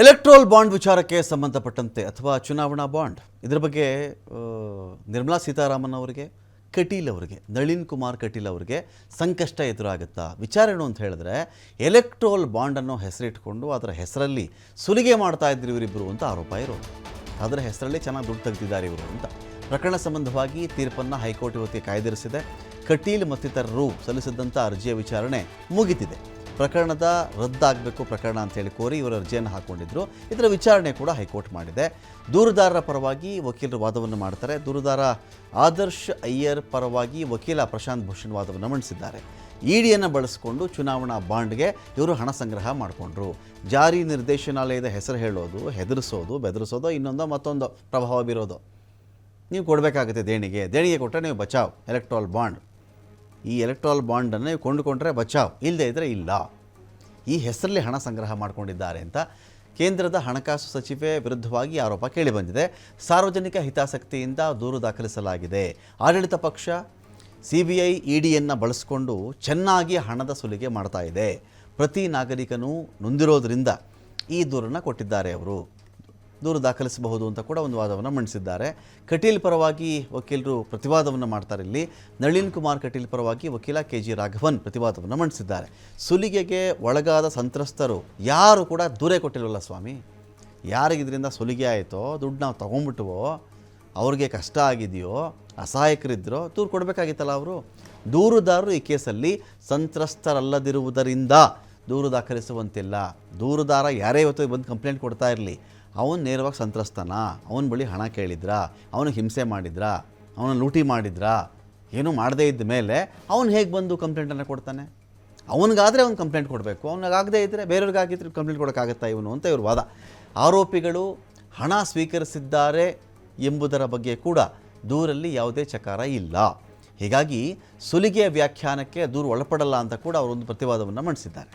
Electoral bond ವಿಚಾರಕ್ಕೆ ಸಂಬಂಧಪಟ್ಟಂತೆ ಅಥವಾ ಚುನಾವಣಾ ಬಾಂಡ್? ಇದರ ಬಗ್ಗೆ ನಿರ್ಮಲಾ ಸೀತಾರಾಮನ್ ಅವರಿಗೆ, ಕಟೀಲ್ ಅವರಿಗೆ, ನಳಿನ್ ಕುಮಾರ್ ಕಟೀಲ್ ಅವರಿಗೆ ಸಂಕಷ್ಟ ಎದುರಾಗುತ್ತಾ? ವಿಚಾರ ಅಂತ ಹೇಳಿದ್ರೆ, ಎಲೆಕ್ಟ್ರೋಲ್ ಬಾಂಡ್ ಅನ್ನೋ ಹೆಸರಿಟ್ಕೊಂಡು ಅದರ ಹೆಸರಲ್ಲಿ ಸುಲಿಗೆ ಮಾಡ್ತಾ ಇದ್ರು ಇವರಿಬ್ಬರು ಅಂತ ಆರೋಪ ಇರೋದು. ಅದರ ಹೆಸರಲ್ಲಿ ಚೆನ್ನಾಗಿ ದುಡ್ಡು ತೆಗೆದಿದ್ದಾರೆ ಇವರು ಅಂತ. ಪ್ರಕರಣ ಸಂಬಂಧವಾಗಿ ತೀರ್ಪನ್ನು ಹೈಕೋರ್ಟ್ ಇವತ್ತಿಗೆ ಕಾಯ್ದಿರಿಸಿದೆ. ಕಟೀಲ್ ಮತ್ತಿತರರು ಸಲ್ಲಿಸಿದ್ದಂಥ ಅರ್ಜಿಯ ವಿಚಾರಣೆ ಮುಗಿದಿದೆ. ಪ್ರಕರಣದ ರದ್ದಾಗಬೇಕು ಪ್ರಕರಣ ಅಂತ ಹೇಳಿ ಕೋರಿ ಇವರು ಅರ್ಜಿಯನ್ನು ಹಾಕೊಂಡಿದ್ರು. ಇದರ ವಿಚಾರಣೆ ಕೂಡ ಹೈಕೋರ್ಟ್ ಮಾಡಿದೆ. ದೂರುದಾರರ ಪರವಾಗಿ ವಕೀಲರು ವಾದವನ್ನು ಮಾಡ್ತಾರೆ. ದೂರುದಾರ ಆದರ್ಶ್ ಅಯ್ಯರ್ ಪರವಾಗಿ ವಕೀಲ ಪ್ರಶಾಂತ್ ಭೂಷಣ್ ವಾದವನ್ನು ಮಂಡಿಸಿದ್ದಾರೆ. ಇಡಿಯನ್ನು ಬಳಸಿಕೊಂಡು ಚುನಾವಣಾ ಬಾಂಡ್ಗೆ ಇವರು ಹಣ ಸಂಗ್ರಹ ಮಾಡಿಕೊಂಡ್ರು. ಜಾರಿ ನಿರ್ದೇಶನಾಲಯದ ಹೆಸರು ಹೇಳೋದು, ಹೆದರಿಸೋದು, ಬೆದರಿಸೋದು, ಇನ್ನೊಂದು, ಮತ್ತೊಂದು ಪ್ರಭಾವ ಬೀರೋದು. ನೀವು ಕೊಡಬೇಕಾಗುತ್ತೆ ದೇಣಿಗೆ. ದೇಣಿಗೆ ಕೊಟ್ಟರೆ ನೀವು ಬಚಾವ್. Electoral bond. ಈ ಎಲೆಕ್ಟ್ರಾಲ್ ಬಾಂಡನ್ನು ಕೊಂಡುಕೊಂಡ್ರೆ ಬಚಾವ್. ಇಲ್ಲದೆ ಇದ್ದರೆ ಇಲ್ಲ. ಈ ಹೆಸರಲ್ಲಿ ಹಣ ಸಂಗ್ರಹ ಮಾಡಿಕೊಂಡಿದ್ದಾರೆ ಅಂತ ಕೇಂದ್ರದ ಹಣಕಾಸು ಸಚಿವೆ ವಿರುದ್ಧವಾಗಿ ಆರೋಪ ಕೇಳಿಬಂದಿದೆ. ಸಾರ್ವಜನಿಕ ಹಿತಾಸಕ್ತಿಯಿಂದ ದೂರು ದಾಖಲಿಸಲಾಗಿದೆ. ಆಡಳಿತ ಪಕ್ಷ ಸಿ ಬಿ ಐ ಇಡಿಯನ್ನು ಬಳಸಿಕೊಂಡು ಚೆನ್ನಾಗಿ ಹಣದ ಸುಲಿಗೆ ಮಾಡ್ತಾ ಇದೆ. ಪ್ರತಿ ನಾಗರಿಕನೂ ನೊಂದಿರೋದ್ರಿಂದ ಈ ದೂರನ್ನು ಕೊಟ್ಟಿದ್ದಾರೆ ಅವರು. ದೂರು ದಾಖಲಿಸಬಹುದು ಅಂತ ಕೂಡ ಒಂದು ವಾದವನ್ನು ಮಂಡಿಸಿದ್ದಾರೆ. ಕಟೀಲ್ ಪರವಾಗಿ ವಕೀಲರು ಪ್ರತಿವಾದವನ್ನು ಮಾಡ್ತಾರೆ ಇಲ್ಲಿ. ನಳಿನ್ ಕುಮಾರ್ ಕಟೀಲ್ ಪರವಾಗಿ ವಕೀಲ ಕೆ ಜಿ ರಾಘವನ್ ಪ್ರತಿವಾದವನ್ನು ಮಂಡಿಸಿದ್ದಾರೆ. ಸುಲಿಗೆಗೆ ಒಳಗಾದ ಸಂತ್ರಸ್ತರು ಯಾರು ಕೂಡ ದೂರೇ ಕೊಟ್ಟಿಲ್ವಲ್ಲ ಸ್ವಾಮಿ. ಯಾರಿಗೆ ಇದರಿಂದ ಸುಲಿಗೆ ಆಯಿತೋ, ದುಡ್ಡು ನಾವು ತೊಗೊಂಡ್ಬಿಟ್ಟುವೋ ಅವ್ರಿಗೆ ಕಷ್ಟ ಆಗಿದೆಯೋ ಅಸಹಾಯಕರಿದ್ದರೋ ದೂರು ಕೊಡಬೇಕಾಗಿತ್ತಲ್ಲ ಅವರು. ದೂರುದಾರರು ಈ ಕೇಸಲ್ಲಿ ಸಂತ್ರಸ್ತರಲ್ಲದಿರುವುದರಿಂದ ದೂರು ದಾಖಲಿಸುವಂತಿಲ್ಲ. ದೂರುದಾರ ಯಾರೇ ಇವತ್ತು ಬಂದು ಕಂಪ್ಲೇಂಟ್ ಕೊಡ್ತಾ ಇರಲಿ. ಅವನು ನೇರವಾಗಿ ಸಂತ್ರಸ್ತನ, ಅವನ ಬಳಿ ಹಣ ಕೇಳಿದ್ರಾ ಅವನಿಗೆ ಹಿಂಸೆ ಮಾಡಿದ್ರಾ, ಅವನ ಲೂಟಿ ಮಾಡಿದ್ರಾ, ಏನೂ ಮಾಡದೇ ಇದ್ದ ಮೇಲೆ ಅವನು ಹೇಗೆ ಬಂದು ಕಂಪ್ಲೇಂಟನ್ನು ಕೊಡ್ತಾನೆ? ಅವನಿಗಾದರೆ ಅವ್ನು ಕಂಪ್ಲೇಂಟ್ ಕೊಡಬೇಕು, ಅವನಿಗಾಗದೇ ಇದ್ದರೆ ಬೇರೆಯವ್ರಿಗಾಗಿದ್ರೆ ಕಂಪ್ಲೇಂಟ್ ಕೊಡೋಕ್ಕಾಗತ್ತಾ ಇವನು ಅಂತ ಇವ್ರ ವಾದ. ಆರೋಪಿಗಳು ಹಣ ಸ್ವೀಕರಿಸಿದ್ದಾರೆ ಎಂಬುದರ ಬಗ್ಗೆ ಕೂಡ ದೂರಲ್ಲಿ ಯಾವುದೇ ಚಕಾರ ಇಲ್ಲ. ಹೀಗಾಗಿ ಸುಲಿಗೆಯ ವ್ಯಾಖ್ಯಾನಕ್ಕೆ ದೂರು ಒಳಪಡಲ್ಲ ಅಂತ ಕೂಡ ಅವರೊಂದು ಪ್ರತಿವಾದವನ್ನು ಮಂಡಿಸಿದ್ದಾರೆ.